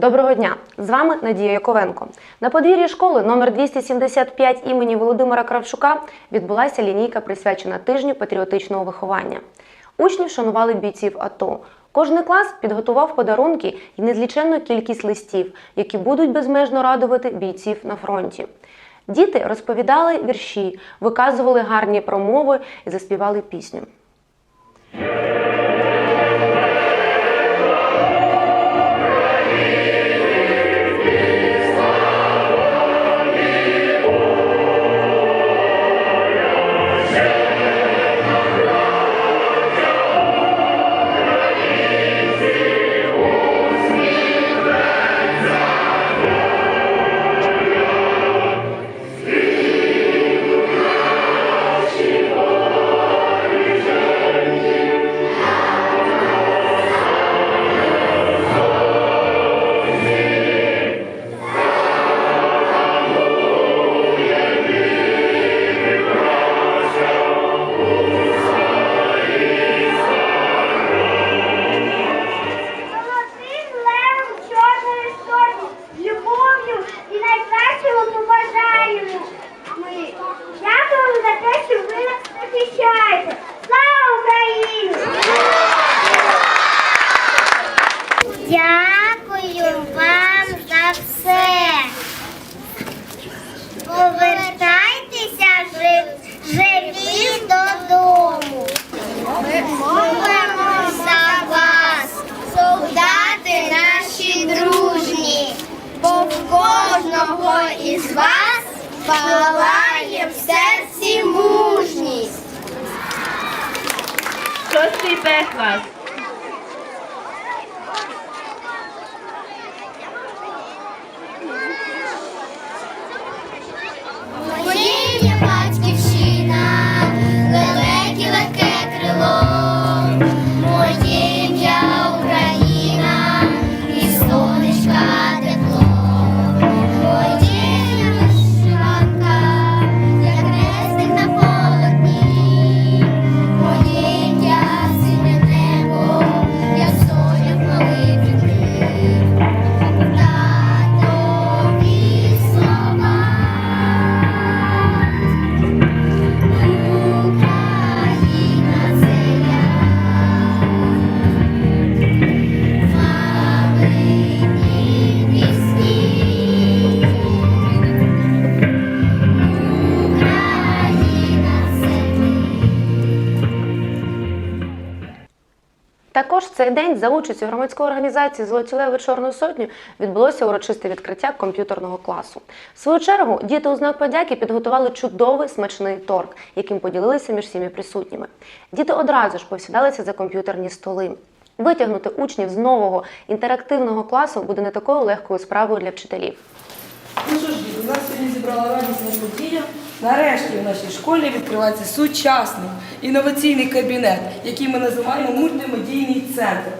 Доброго дня! З вами Надія Яковенко. На подвір'ї школи номер 275 імені Володимира Кравчука відбулася лінійка, присвячена тижню патріотичного виховання. Учні вшанували бійців АТО. Кожний клас підготував подарунки і незліченну кількість листів, які будуть безмежно радувати бійців на фронті. Діти розповідали вірші, виказували гарні промови і заспівали пісню. Дякую вам за все. Повертайтеся жи- живі додому. Ми молимо за вас, солдати наші дружні, бо в кожного із вас палає в серці мужність. Шостий клас. День за участю громадської організації Золоті леви Чорну сотню відбулося урочисте відкриття комп'ютерного класу. В свою чергу діти у знак подяки підготували чудовий смачний торт, яким поділилися між всіми присутніми. Діти одразу ж посідалися за комп'ютерні столи. Витягнути учнів з нового інтерактивного класу буде не такою легкою справою для вчителів. Ну що ж, діти, нас сьогодні зібрала радісна подія. Нарешті в нашій школі відкривається сучасний інноваційний кабінет, який ми називаємо мультимедійний центр.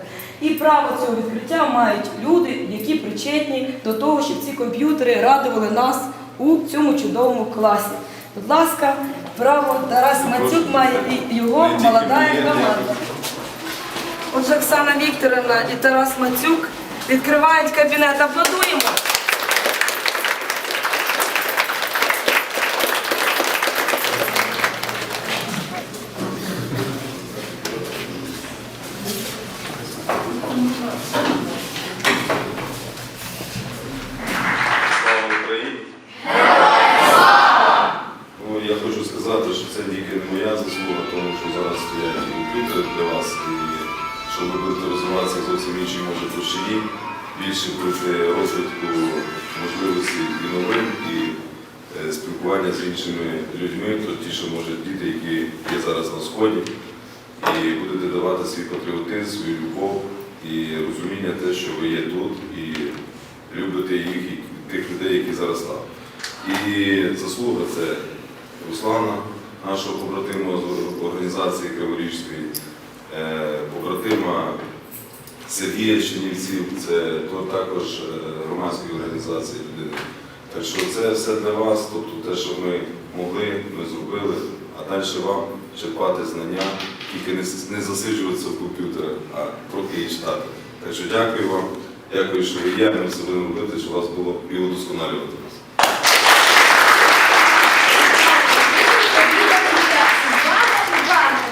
І право цього відкриття мають люди, які причетні до того, щоб ці комп'ютери радували нас у цьому чудовому класі. Будь ласка, право Тарас Мацюк має і його молода команда. Отже, Оксана Вікторівна і Тарас Мацюк відкривають кабінет. Аплодуємо! Розвитку можливостей і новин, і е, спілкування з іншими людьми, то ті, що може діти, які є зараз на сході, і будете давати свій патріотизм, свою любов і розуміння те, що ви є тут, і любите їх і тих людей, які зараз там. І заслуга це Руслана, нашого побратима з організації Криворіжської, е, побратима Сергія Чернівців, це також е, громадської організації людини. Так що це все для вас, тобто те, що ми могли, ми зробили, а далі вам черпати знання, тільки не, засиджуватися в комп'ютерах, а трохи і читати. Так що дякую вам Дякую, що ви є, ми все будемо робити, щоб у вас було і удосконалювати нас.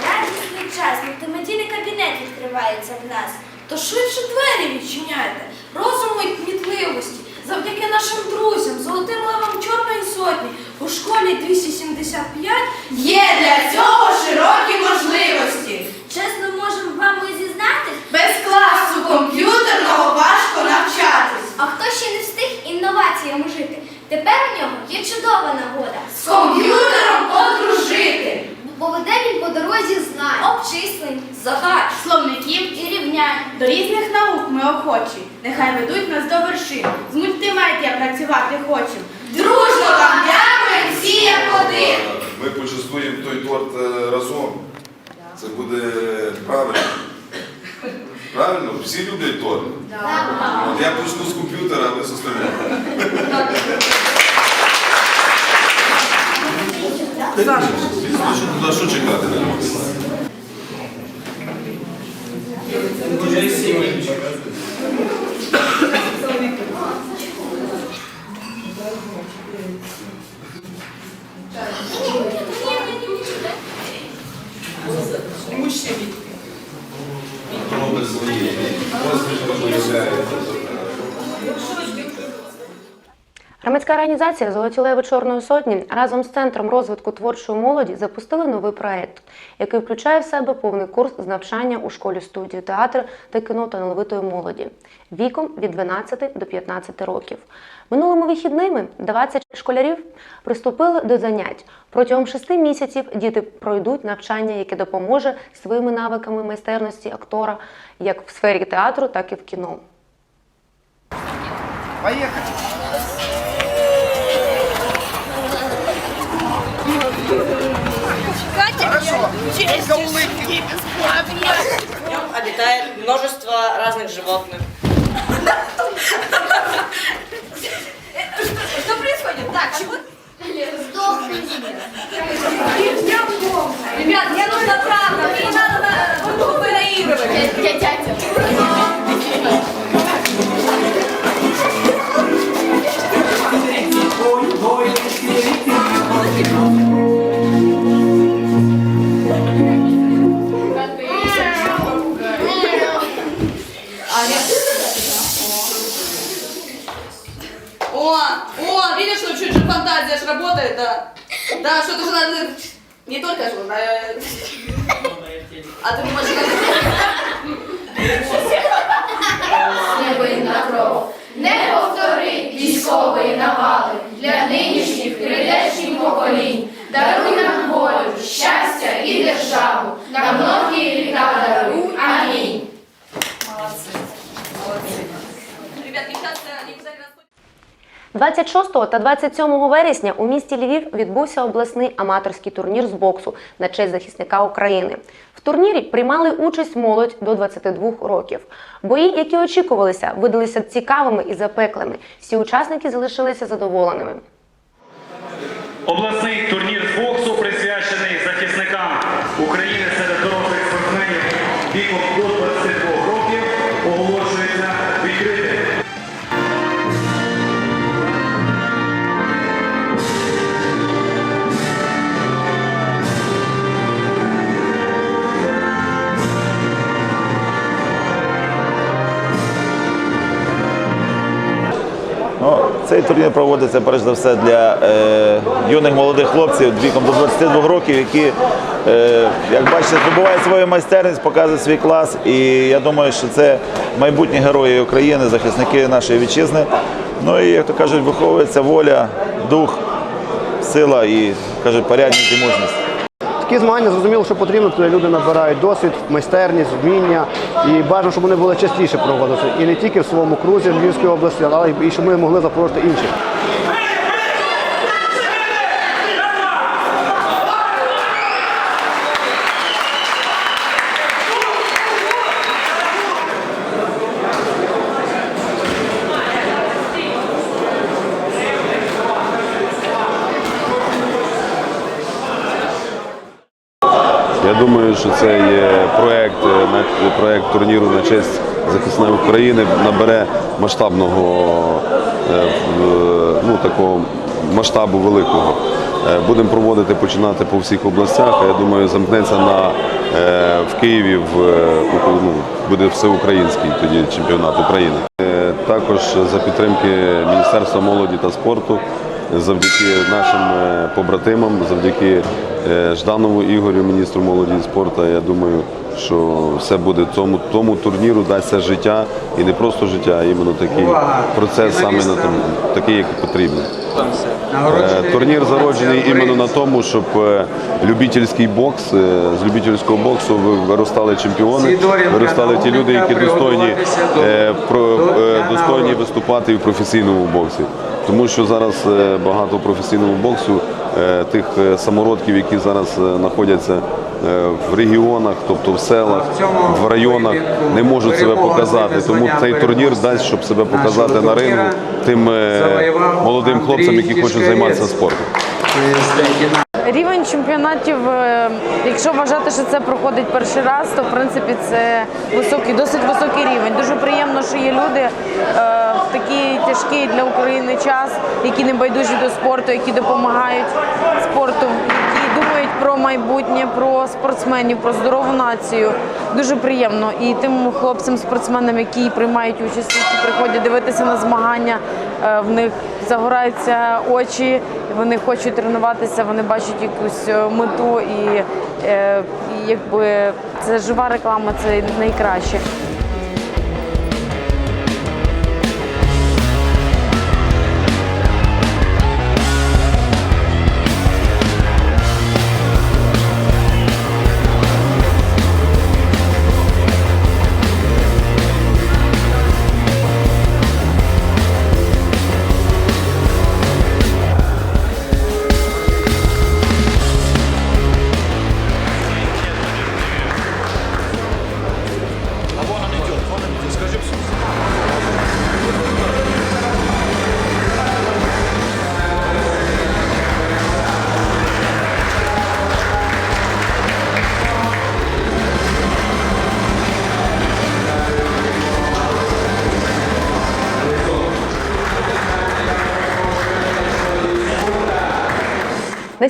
Радісний час, мультимедійний кабінет відкривається в нас. То швидше двері відчиняйте, розуму і кмітливості, завдяки нашим друзям, золотим левам Чорної сотні, у школі 275 Є для цього широкі можливості. чесно можемо вам і зізнатись, Без класу комп'ютерного важко навчатись. а хто ще не встиг інноваціями жити, тепер у нього є чудова нагода. З комп'ютером одружити. Поведе він по дорозі знань, обчислень, задач Словників і рівнянь. до різних наук ми охочі. Нехай ведуть нас до вершин. З мультимедіа працювати хочемо. Дружно вам дякуємо всі як один. Ми почастуємо той торт е, разом. Це буде правильно. Правильно? Всі люблять торт. От я почну з комп'ютера, а ви з остального. Саша, що чекати на Громадська організація Золоті леви Чорної сотні разом з центром розвитку творчої молоді запустили новий проект, який включає в себе повний курс з навчання у школі студії театру та кіно талановитої молоді віком від 12 до 15 років. Минулими вихідними 20 школярів приступили до занять. Протягом шести місяців діти пройдуть навчання, яке допоможе своїми навиками майстерності актора як в сфері театру, так і в кіно. Хорошо. Только улыбки. В нем обитает множество разных животных. Что происходит? Так, чего? Сдохни. Ребят, мне нужно правда. Мне надо, вы наигрывать. Я дядя. А ты можешь... Не 26 та 27 вересня у місті Львів відбувся обласний аматорський турнір з боксу на честь захисника України. В турнірі приймали участь молодь до 22 років. Бої, які очікувалися, видалися цікавими і запеклими. Всі учасники залишилися задоволеними. Обласний турнір турнір проводиться перш за все для е, юних молодих хлопців віком до 22 років, які, е, як бачите, здобувають свою майстерність, показують свій клас. І я думаю, що це майбутні герої України, захисники нашої вітчизни. Ну і як то кажуть, виховується воля, дух, сила і кажуть, порядність і мужність. Такі змагання зрозуміло, що потрібно, коли люди набирають досвід, майстерність, вміння. І бажано, щоб вони були частіше проводитися. І не тільки в своєму крузі Львівської області, але і щоб ми могли запрошувати інших. Я думаю, що це є проект, е, проект турніру на честь захисна України набере масштабного е, ну, такого масштабу великого. Е, Будемо проводити, починати по всіх областях. Я думаю, замкнеться на е, в Києві в е, ну, буде всеукраїнський тоді чемпіонат України. Е, Також за підтримки Міністерства молоді та спорту, завдяки нашим е, побратимам, завдяки е, Жданову Ігорю, міністру молоді і спорту. Я думаю, що все буде тому, тому турніру дасться життя і не просто життя, а іменно такий процес саме на тому, такий, як потрібно. Е, Турнір зароджений іменно на тому, щоб е, любительський бокс, з любительського боксу виростали чемпіони, виростали ті люди, які достойні, достойні виступати в професійному боксі. Тому що зараз е, багато в професійному боксу е, тих е, самородків, які зараз знаходяться в регіонах, тобто в селах, в районах, не можуть себе показати. Тому цей турнір дасть, щоб себе показати на ринку тим молодим хлопцям, які хочуть займатися спортом. Рівень чемпіонатів, е, якщо вважати, що це проходить перший раз, то в принципі це високий, досить високий рівень. Дуже приємно, що є люди е, в такий тяжкий для України час, які не байдужі до спорту, які допомагають спорту, які думають про майбутнє, про спортсменів, про здорову націю. Дуже приємно. І тим хлопцям, спортсменам, які приймають участь, які приходять дивитися на змагання, е, в них загораються очі, вони хочуть тренуватися, вони бачать якусь е, мету е, і якби це жива реклама, це найкраще.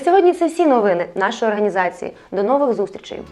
Сьогодні це всі новини нашої організації. До нових зустрічей!